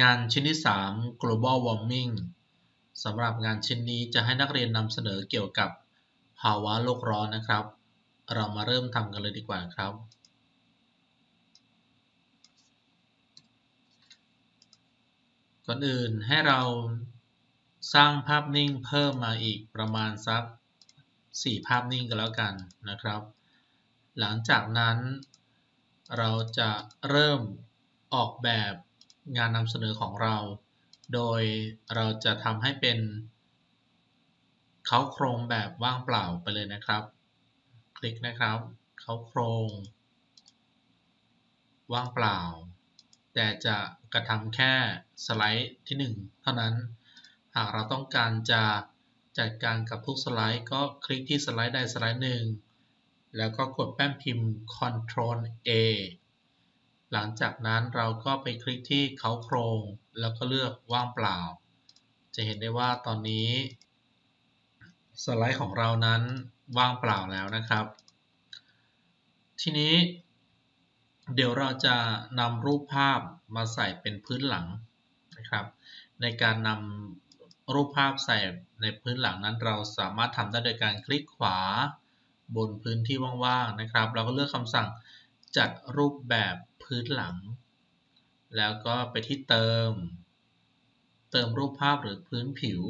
งานชิ้นที่ 3 global warming สำหรับงานชิ้นนี้จะให้นักเรียนนำเสนอเกี่ยวกับภาวะโลกร้อนนะครับ เรามาเริ่มทำกันเลยดีกว่าครับ ก่อนอื่นให้เราสร้างภาพนิ่งเพิ่มมาอีกประมาณสัก 4 ภาพนิ่งกันแล้วกันนะครับ หลังจากนั้นเราจะเริ่มออกแบบ งานนำเสนอของเรา โดยเราจะทำให้เป็นเขาโครงแบบว่างเปล่าไปเลยนะครับ คลิกนะครับ เขาโครง ว่างเปล่า แต่จะกระทำแค่สไลด์ที่ 1 เท่านั้น หากเราต้องการจะจัดการกับทุกสไลด์ ก็คลิกที่สไลด์ใดสไลด์หนึ่งแล้วก็กดแป้นพิมพ์ Ctrl A หลังจากนั้นเราก็ไปคลิกที่เขาโครง แล้วก็เลือกว่างเปล่า จะเห็นได้ว่าตอนนี้ สไลด์ของเรานั้นว่างเปล่าแล้วนะครับ ทีนี้ เดี๋ยวเราจะนำรูปภาพมาใส่เป็นพื้นหลังนะครับ ในการนำรูปภาพใส่ในพื้นหลังนั้น เราสามารถทำได้โดยการคลิกขวาบนพื้นที่ว่างๆนะครับ เราก็เลือกคำสั่งจัดรูปแบบ พื้นหลัง แล้วก็ไปที่เติม เติมรูปภาพหรือพื้นผิว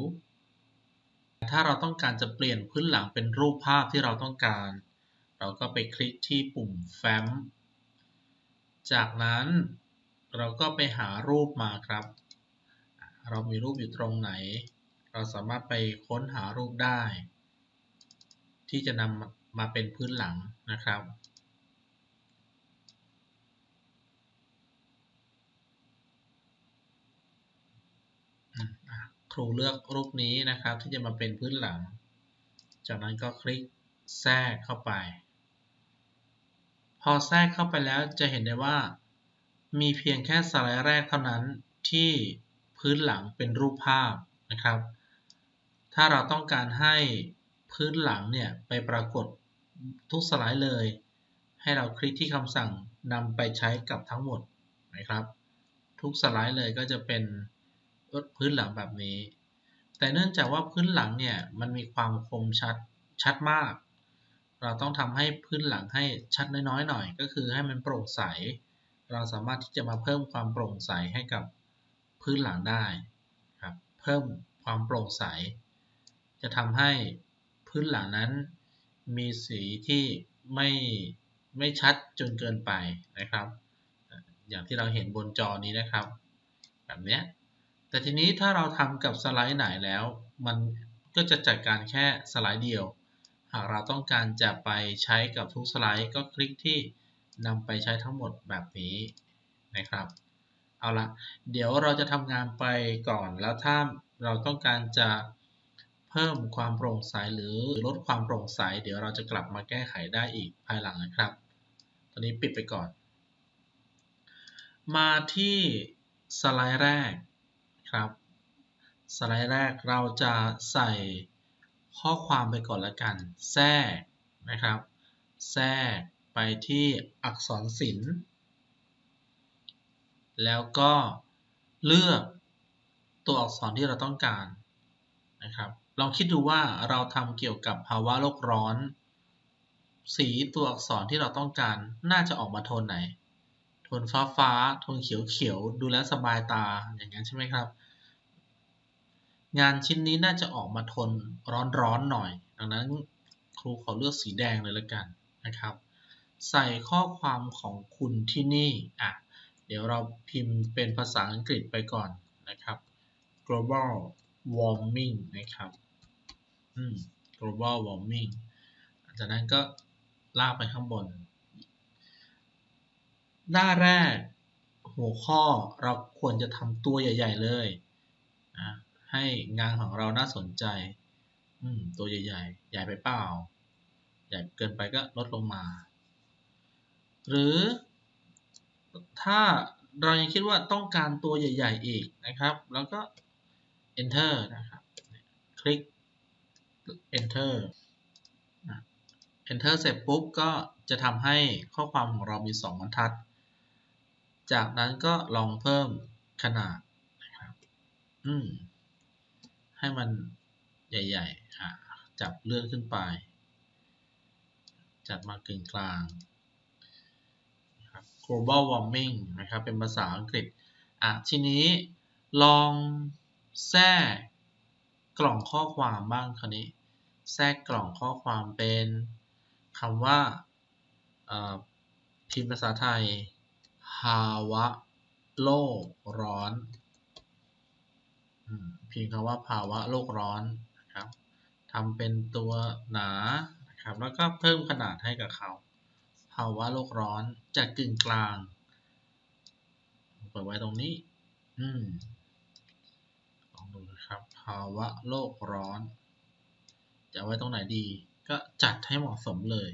ถ้าเราต้องการจะเปลี่ยนพื้นหลังเป็นรูปภาพที่เราต้องการ เราก็ไปคลิกที่ปุ่มแฟ้ม จากนั้นเราก็ไปหารูปมาครับ เรามีรูปอยู่ตรงไหน เราสามารถไปค้นหารูปได้ ที่จะนำมาเป็นพื้นหลังนะครับ ครูเลือกรูปนี้นะครับ ที่จะมาเป็นพื้นหลัง จากนั้นก็คลิกแทรกเข้าไป พอแทรกเข้าไปแล้วจะเห็นได้ว่า มีเพียงแค่สไลด์แรกเท่านั้นที่พื้นหลังเป็นรูปภาพนะครับ ถ้าเราต้องการให้พื้นหลังเนี่ยไปปรากฏทุกสไลด์เลย ให้เราคลิกที่คำสั่งนำไปใช้กับทั้งหมดนะครับ ทุกสไลด์เลยก็จะเป็น พื้นหลังแบบนี้ แต่เนื่องจากว่าพื้นหลังเนี่ยมันมีความคมชัดชัดมาก เราต้องทำให้พื้นหลังให้ชัดน้อยๆหน่อย ก็คือให้มันโปร่งใส เราสามารถที่จะมาเพิ่มความโปร่งใสให้กับพื้นหลังได้ครับ เพิ่มความโปร่งใส จะทำให้พื้นหลังนั้นมีสีที่ไม่ไม่ชัดจนเกินไปนะครับ อย่างที่เราเห็นบนจอนี้นะครับ แบบนี้ แต่ทีนี้ถ้าเราทำกับสไลด์ไหนแล้ว มันก็จะจัดการแค่สไลด์เดียว หากเราต้องการจะไปใช้กับทุกสไลด์ ก็คลิกที่นำไปใช้ทั้งหมดแบบนี้นะครับ เอาละเดี๋ยวเราจะทำงานไปก่อน แล้วถ้าเราต้องการจะเพิ่มความโปร่งใสหรือลดความโปร่งใส เดี๋ยวเราจะกลับมาแก้ไขได้อีกภายหลังนะครับ ตอนนี้ปิดไปก่อน มาที่สไลด์แรก ครับ สไลด์แรกเราจะใส่ข้อความไปก่อนละกันแทรกนะครับ แทรกไปที่อักษรศิลป์แล้วก็เลือกตัวอักษรที่เราต้องการนะครับลองคิดดูว่าเราทำเกี่ยวกับภาวะโลกร้อน สีตัวอักษรที่เราต้องการน่าจะออกมาโทนไหน ทนฟ้าฟ้าโทนเขียวเขียวดูแลสบายตาอย่างนั้นใช่ไหมครับ งานชิ้นนี้น่าจะออกมาทนร้อนๆหน่อย ดังนั้นครูขอเลือกสีแดงเลยละกันนะครับ ใส่ข้อความของคุณที่นี่อะเดี๋ยวเราพิมพ์เป็นภาษาอังกฤษไปก่อนนะครับ global warming นะครับอืม global warming จากนั้นก็ลากไปข้างบน หน้าแรกหัวข้อเราควรจะทำตัวใหญ่ ๆ เลยนะให้งานของเราน่าสนใจ อืม ตัวใหญ่ ๆ ใหญ่ไปเปล่า ใหญ่เกินไปก็ลดลงมา หรือ ถ้าเรายังคิดว่าต้องการตัวใหญ่ ๆ อีกนะครับ แล้วก็ enter นะครับ คลิก enter enter เสร็จปุ๊บก็จะทำให้ข้อความของเรามี 2 บรรทัด จากนั้นก็ลองเพิ่มขนาดอืมให้มันใหญ่ๆอะจับเลื่อนขึ้นไป จัดมากึ่งกลาง global warming นะครับ เป็นภาษาอังกฤษ อะ ทีนี้ลองแทรกกล่องข้อความบ้างคราวนี้ แทรกกล่องข้อความเป็นคำว่าพิมพ์ภาษาไทย ภาวะโลกร้อนพิมพ์คำว่าภาวะโลกร้อนนะครับทำเป็นตัวหนานะครับแล้วก็เพิ่มขนาดให้กับเขา ภาวะโลกร้อนจากกึ่งกลางเปิดไว้ตรงนี้ อืมลองดูนะครับ ภาวะโลกร้อน จะไว้ตรงไหนดี ก็จัดให้เหมาะสมเลย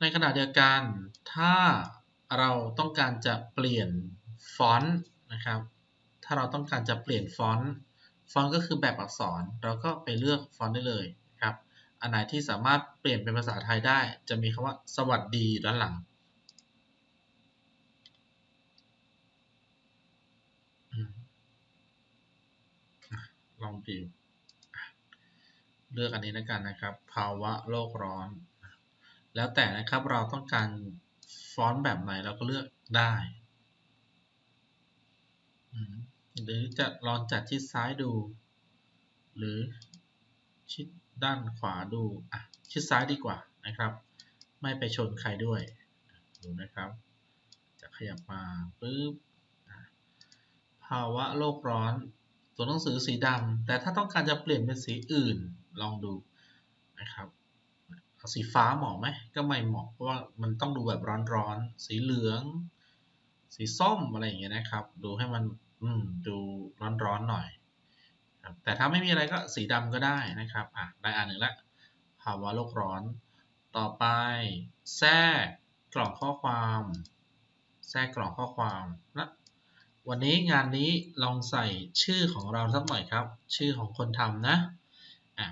ในขณะเดียวกันถ้าเราต้องการจะเปลี่ยนฟอนต์นะครับ ถ้าเราต้องการจะเปลี่ยนฟอนต์ฟอนต์ก็คือแบบอักษร เราก็ไปเลือกฟอนต์ได้เลยครับ อันไหนที่สามารถเปลี่ยนเป็นภาษาไทยได้ จะมีคำว่าสวัสดีด้านหลังลองดูเลือกอันนี้นะกันนะครับ ภาวะโลกร้อน แล้วแต่นะครับเราต้องการฟอนต์แบบไหนเราก็เลือกได้หรือจะลองจัดชิดซ้ายดู หรือชิดด้านขวาดูอะชิดซ้ายดีกว่านะครับ ไม่ไปชนใครด้วยดูนะครับ จะขยับมาปึ๊บภาวะโลกร้อน ตัวหนังสือสีดำแต่ถ้าต้องการจะเปลี่ยนเป็นสีอื่นลองดูนะครับ สีฟ้าเหมาะไหมก็ไม่เหมาะเพราะว่ามันต้องดูแบบร้อนๆสีเหลือง สีส้มอะไรอย่างเงี้ยนะครับ ดูให้มันอืมดูร้อนๆหน่อยแต่ถ้าไม่มีอะไรก็สีดำก็ได้นะครับอะได้อันหนึ่งละภาวะโลกร้อน ต่อไป แทรกกล่องข้อความ แทรกกล่องข้อความนะวันนี้งานนี้ลองใส่ชื่อของเราสักหน่อยครับ ชื่อของคนทำนะอะ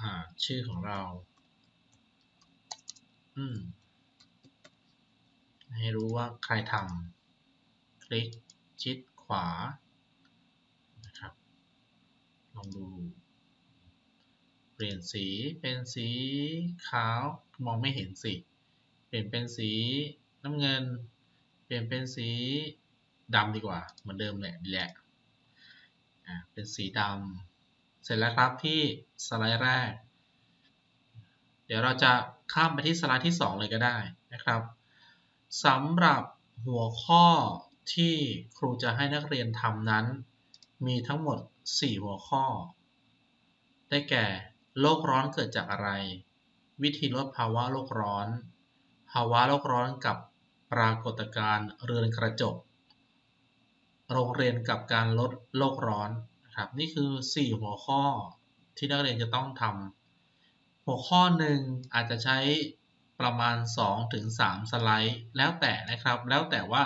อ่าชื่อของเรา ให้รู้ว่าใครทำคลิกชิดขวานะครับลองดู เปลี่ยนสีเป็นสีขาวมองไม่เห็นสิ เปลี่ยนเป็นสีน้ำเงิน เปลี่ยนเป็นสีดำดีกว่าเหมือนเดิมแหละดีแหละเป็นสีดำเสร็จแล้วครับที่สไลด์แรก เดี๋ยวเราจะข้ามไปที่สไลด์ที่ 2 เลยก็ได้นะครับสำหรับหัวข้อที่ครูจะให้นักเรียนทำนั้น มีทั้งหมด 4 หัวข้อ ได้แก่โลกร้อนเกิดจากอะไร วิธีลดภาวะโลกร้อน ภาวะโลกร้อนกับปรากฏการณ์เรือนกระจก โรงเรียนกับการลดโลกร้อนครับนี่คือ 4 หัวข้อที่นักเรียนจะต้องทำ หัวข้อหนึ่งอาจจะใช้ประมาณ 2-3 สไลด์ แล้วแต่นะครับ แล้วแต่ว่า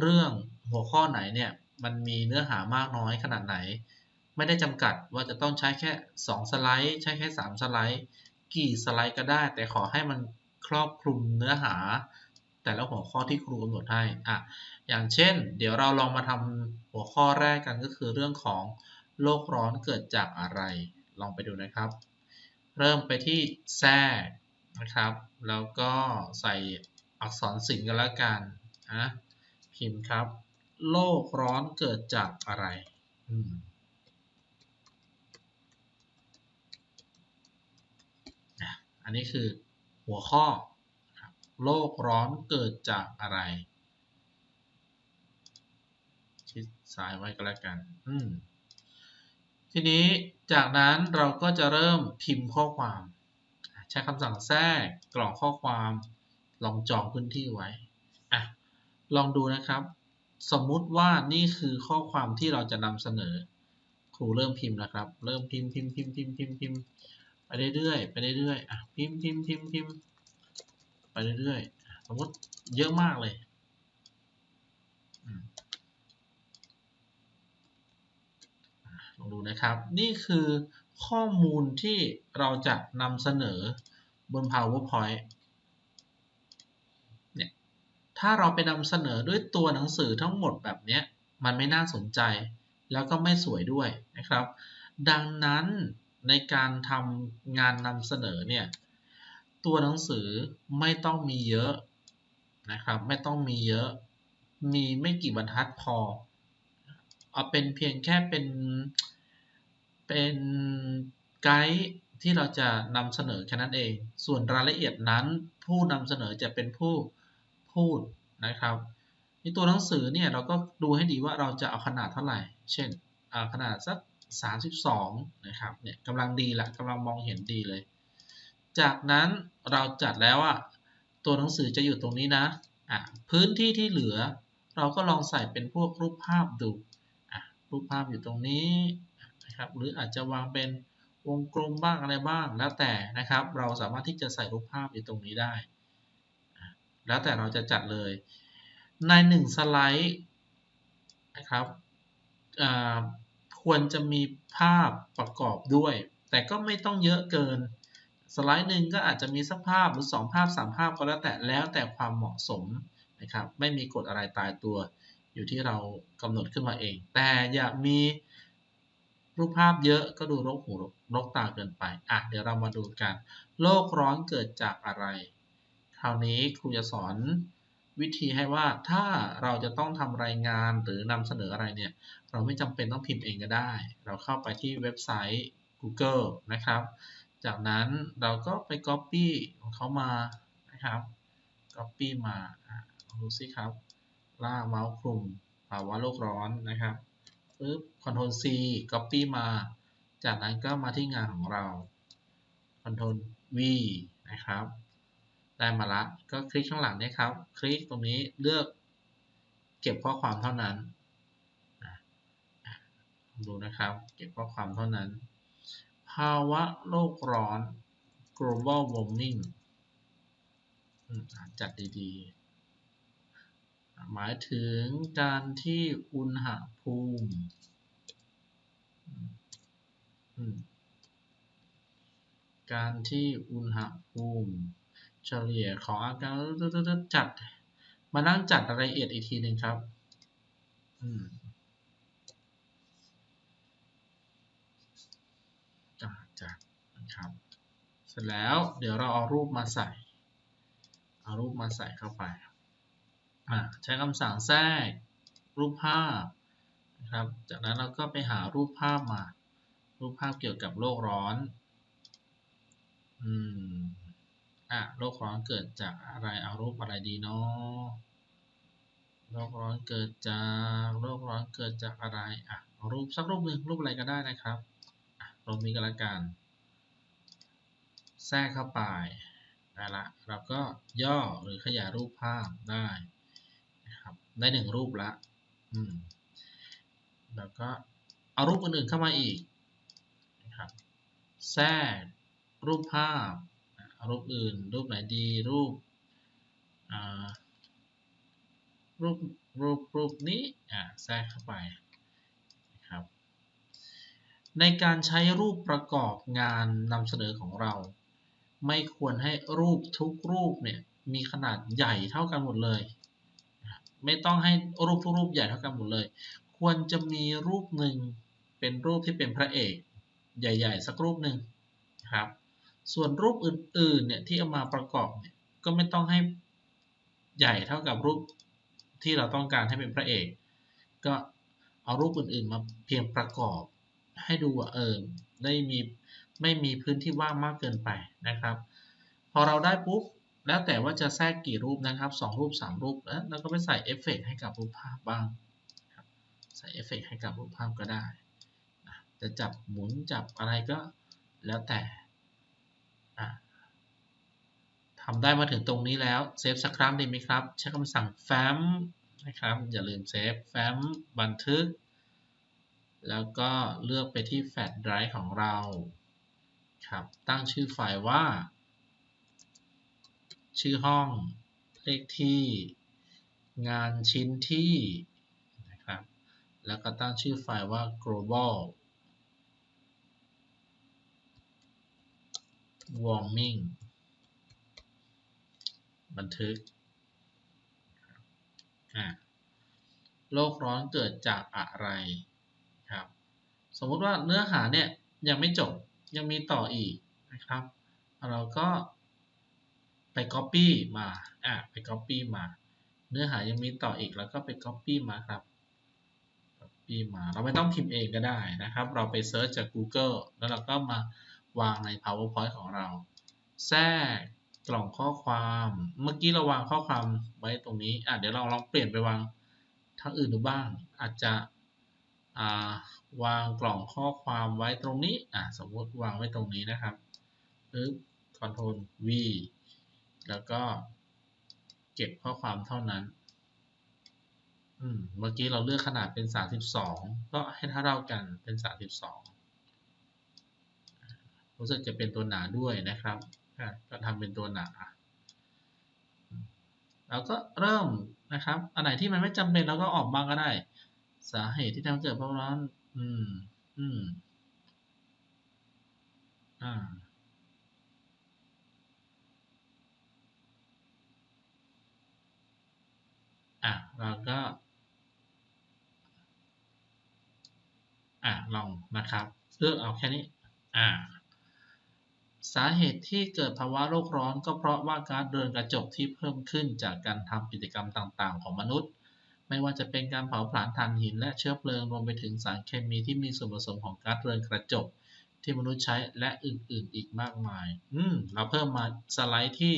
เรื่องหัวข้อไหนเนี่ยมันมีเนื้อหามากน้อยขนาดไหน ไม่ได้จำกัดว่าจะต้องใช้แค่ 2 สไลด์ ใช้แค่ 3 สไลด์ กี่สไลด์ก็ได้ แต่ขอให้มันครอบคลุมเนื้อหา แต่ละหัวข้อที่ครูกำหนดให้อะอย่างเช่น เดี๋ยวเราลองมาทำหัวข้อแรกกันก็คือเรื่องของโลกร้อนเกิดจากอะไร ลองไปดูนะครับ เริ่มไปที่แทรกนะครับ แล้วก็ใส่อักษรสิงกันแล้วกันนะพิมพ์ครับ โลกร้อนเกิดจากอะไรอันนี้คือหัวข้อ โลกร้อนเกิดจากอะไร ชิดซ้ายไว้ก็แล้วกัน ทีนี้จากนั้นเราก็จะเริ่มพิมพ์ข้อความ ใช้คำสั่งแทรกกล่องข้อความ ลองจองพื้นที่ไว้อะลองดูนะครับ สมมุติว่านี่คือข้อความที่เราจะนำเสนอ ครูเริ่มพิมพ์นะครับ เริ่มพิมพ์พิมพ์พิมพ์พิมพ์พิมพ์พิมพ์ไปเรื่อยๆไปเรื่อยๆอะพิมพ์พิมพ์พิมพ์พิมพ์ไปเรื่อยๆสมมติเยอะมากเลยล องดูนะครับ นี่คือข้อมูลที่เราจะนำเสนอบน PowerPoint เนี่ย ถ้าเราไปนำเสนอด้วยตัวหนังสือทั้งหมดแบบนี้มันไม่น่าสนใจ แล้วก็ไม่สวยด้วยนะครับ ดังนั้นในการทำงานนำเสนอเนี่ย ตัวหนังสือไม่ต้องมีเยอะนะครับ ไม่ต้องมีเยอะ มีไม่กี่บรรทัดพอ เอาเป็นเพียงแค่เป็น เป็นไกด์ที่เราจะนำเสนอแค่นั้นเอง ส่วนรายละเอียดนั้นผู้นำเสนอจะเป็นผู้พูดนะครับในตัวหนังสือเนี่ยเราก็ดูให้ดีว่าเราจะเอาขนาดเท่าไหร่ เช่นขนาดสัก 32 นะครับเนี่ยกำลังดีละกำลังมองเห็นดีเลย จากนั้นเราจัดแล้วอะตัวหนังสือจะอยู่ตรงนี้นะอะพื้นที่ที่เหลือ เราก็ลองใส่เป็นพวกรูปภาพดู รูปภาพอยู่ตรงนี้นะครับหรืออาจจะวางเป็นวงกลมบ้างอะไรบ้างแล้วแต่นะครับ เราสามารถที่จะใส่รูปภาพอยู่ตรงนี้ได้ แล้วแต่เราจะจัดเลย ในหนึ่งสไลด์นะครับควรจะมีภาพประกอบด้วย แต่ก็ไม่ต้องเยอะเกิน สไลด์หนึ่งก็อาจจะมีสักภาพหรือ 2 ภาพ 3 ภาพก็แล้วแต่แล้วแต่ความเหมาะสมนะครับ ไม่มีกฎอะไรตายตัว อยู่ที่เรากำหนดขึ้นมาเอง แต่อย่ามีรูปภาพเยอะก็ดูรกหูรกตาเกินไปอะเดี๋ยวเรามาดูกัน โลกร้อนเกิดจากอะไร คราวนี้ครูจะสอนวิธีให้ว่าถ้าเราจะต้องทำรายงานหรือนำเสนออะไรเนี่ย เราไม่จำเป็นต้องพิมพ์เองก็ได้ เราเข้าไปที่เว็บไซต์ Google นะครับ จากนั้นเราก็ไป Copy ของเขามานะครับ Copy มาดูสิครับ ลากเมาส์คลุมภาวะโลกร้อนนะครับปึ๊บ Ctrl C Copy มา จากนั้นก็มาที่งานของเรา Ctrl V นะครับ ได้มาละ ก็คลิกข้างหลังนี้ครับ คลิกตรงนี้เลือกเก็บข้อความเท่านั้น ดูนะครับ เก็บข้อความเท่านั้น ภาวะโลกร้อน global warming จัดดีๆ หมายถึงการที่อุณหภูมิการที่อุณหภูมิเฉลี่ยของอาการจัด มานั่งจัดรายละเอียดอีกทีหนึ่งครับจัดนะครับ เสร็จแล้วเดี๋ยวเราเอารูปมาใส่ เอารูปมาใส่เข้าไป ใช้คำสั่งแทรกรูปภาพนะครับ จากนั้นเราก็ไปหารูปภาพมา รูปภาพเกี่ยวกับโลกร้อน อืม อะ โลกร้อนเกิดจากอะไร เอารูปอะไรดีเนาะโลกร้อนเกิดจาก โลกร้อนเกิดจากอะไร อะ เอารูปสักรูปหนึ่งรูปอะไรก็ได้นะครับ อะรูปนี้ก็แล้วกัน แทรกเข้าไปได้ละ เราก็ย่อหรือขยายรูปภาพได้ ได้หนึ่งรูปละอืมแล้วก็เอารูปอื่นๆเข้ามาอีกนะครับแทรกรูปภาพรูปอื่น รูปไหนดี รูปรูปรูปรูปนี้แทรกเข้าไปนะครับในการใช้รูปประกอบงานนำเสนอของเรา ไม่ควรให้รูปทุกรูปเนี่ยมีขนาดใหญ่เท่ากันหมดเลย ไม่ต้องให้รูปทุกรูปใหญ่เท่ากันหมดเลย ควรจะมีรูปหนึ่งเป็นรูปที่เป็นพระเอกใหญ่ ๆ สักรูปหนึ่งครับ ส่วนรูปอื่นๆเนี่ยที่เอามาประกอบเนี่ยก็ไม่ต้องให้ใหญ่เท่ากับรูปที่เราต้องการให้เป็นพระเอก ก็เอารูปอื่นๆมาเพียงประกอบ ให้ดูว่าเออได้มีไม่มีพื้นที่ว่างมากเกินไปนะครับ พอเราได้ปุ๊บ แล้วแต่ว่าจะแทรกกี่รูปนะครับ 2 รูป 3 รูปแล้วเราก็ไปใส่เอฟเฟกให้กับรูปภาพบ้างใส่เอฟเฟกให้กับรูปภาพก็ได้จะจับหมุนจับอะไรก็แล้วแต่ทำได้มาถึงตรงนี้แล้วเซฟสักครั้งดีไหมครับ ใช้คำสั่ง fam นะครับอย่าลืมเซฟ fam บันทึก แล้วก็เลือกไปที่แฟลชไดรฟ์ของเราครับตั้งชื่อไฟล์ว่า ชื่อห้อง เลขที่ งานชิ้นที่นะครับ แล้วก็ตั้งชื่อไฟล์ว่า global warming บันทึกโลกร้อนเกิดจากอะไรครับ สมมุติว่าเนื้อหาเนี่ยยังไม่จบยังมีต่ออีกนะครับ เราก็ ไป Copy มาอะไป Copy มา เนื้อหายังมีต่ออีกแล้วก็ไป Copy มาครับ Copy มาเราไม่ต้องพิมพ์เองก็ได้นะครับ เราไปเซิร์ชจาก Google แล้วเราก็มาวางใน PowerPoint ของเรา แทรกกล่องข้อความเมื่อกี้เราวางข้อความไว้ตรงนี้อะเดี๋ยวเราลองเปลี่ยนไปวางทางอื่นดูบ้าง อาจจะอ่าวางกล่องข้อความไว้ตรงนี้อะสมมติวางไว้ตรงนี้นะครับปึ๊บ Ctrl V แล้วก็เก็บข้อความเท่านั้นอืมเมื่อกี้เราเลือกขนาดเป็น 32 ก็ให้เท่ากันเป็น 32 รู้สึกจะเป็นตัวหนาด้วยนะครับก็ทำเป็นตัวหนาแล้วก็เริ่มนะครับ อันไหนที่มันไม่จำเป็นเราก็ออกบ้างก็ได้ สาเหตุที่ทำให้เกิดภาวะร้อน อืม อืม อ่า อะเราก็อะลองนะครับเลือกเอาแค่นี้อ่าสาเหตุที่เกิดภาวะโลกร้อนก็เพราะว่าก๊าซเรือนกระจกที่เพิ่มขึ้นจากการทำกิจกรรมต่างๆ ของมนุษย์ ไม่ว่าจะเป็นการเผาผลาญถ่านหินและเชื้อเพลิงรวมไปถึงสารเคมีที่มีส่วนผสมของก๊าซเรือนกระจกที่มนุษย์ใช้และอื่นๆอีกมากมาย อืมเราเพิ่มมาสไลด์ที่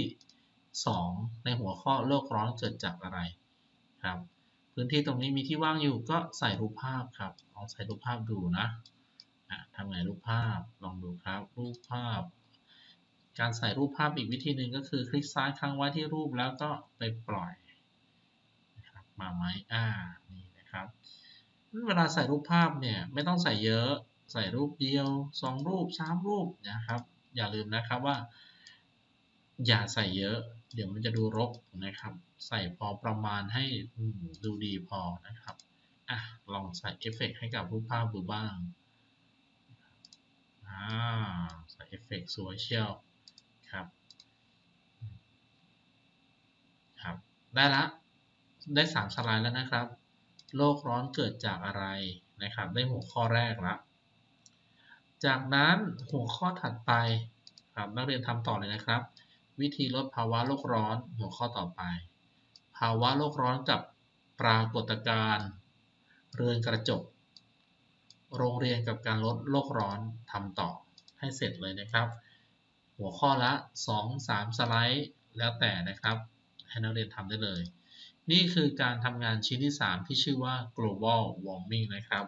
2 ในหัวข้อโลกร้อนเกิดจากอะไร ครับ พื้นที่ตรงนี้มีที่ว่างอยู่ก็ใส่รูปภาพครับลองใส่รูปภาพดูนะทำไงรูปภาพลองดูครับ รูปภาพ การใส่รูปภาพอีกวิธีหนึ่งก็คือคลิกซ้ายค้างไว้ที่รูปแล้วก็ไปปล่อยนะครับมาไหมอ่านี่นะครับเวลาใส่รูปภาพเนี่ยไม่ต้องใส่เยอะใส่รูปเดียวสองรูปสามรูปนะครับ อย่าลืมนะครับว่า อย่าใส่เยอะ เดี๋ยวมันจะดูรกนะครับ ใส่พอประมาณให้ดูดีพอนะครับอะลองใส่เอฟเฟกให้กับรูปภาพดูบ้างอ่าใส่เอฟเฟกสวยเชียวครับครับได้ละได้สามสไลด์แล้วนะครับ โลกร้อนเกิดจากอะไรนะครับ ได้หัวข้อแรกละจากนั้นหัวข้อถัดไปครับนักเรียนทำต่อเลยนะครับ วิธีลดภาวะโลกร้อน หัวข้อต่อไป ภาวะโลกร้อนกับปรากฏการณ์เรือนกระจก โรงเรียนกับการลดโลกร้อนทำต่อให้เสร็จเลยนะครับ หัวข้อละ 2-3 สไลด์แล้วแต่นะครับ ให้นักเรียนทำได้เลย นี่คือการทำงานชิ้นที่ 3 ที่ชื่อว่า global warming นะครับ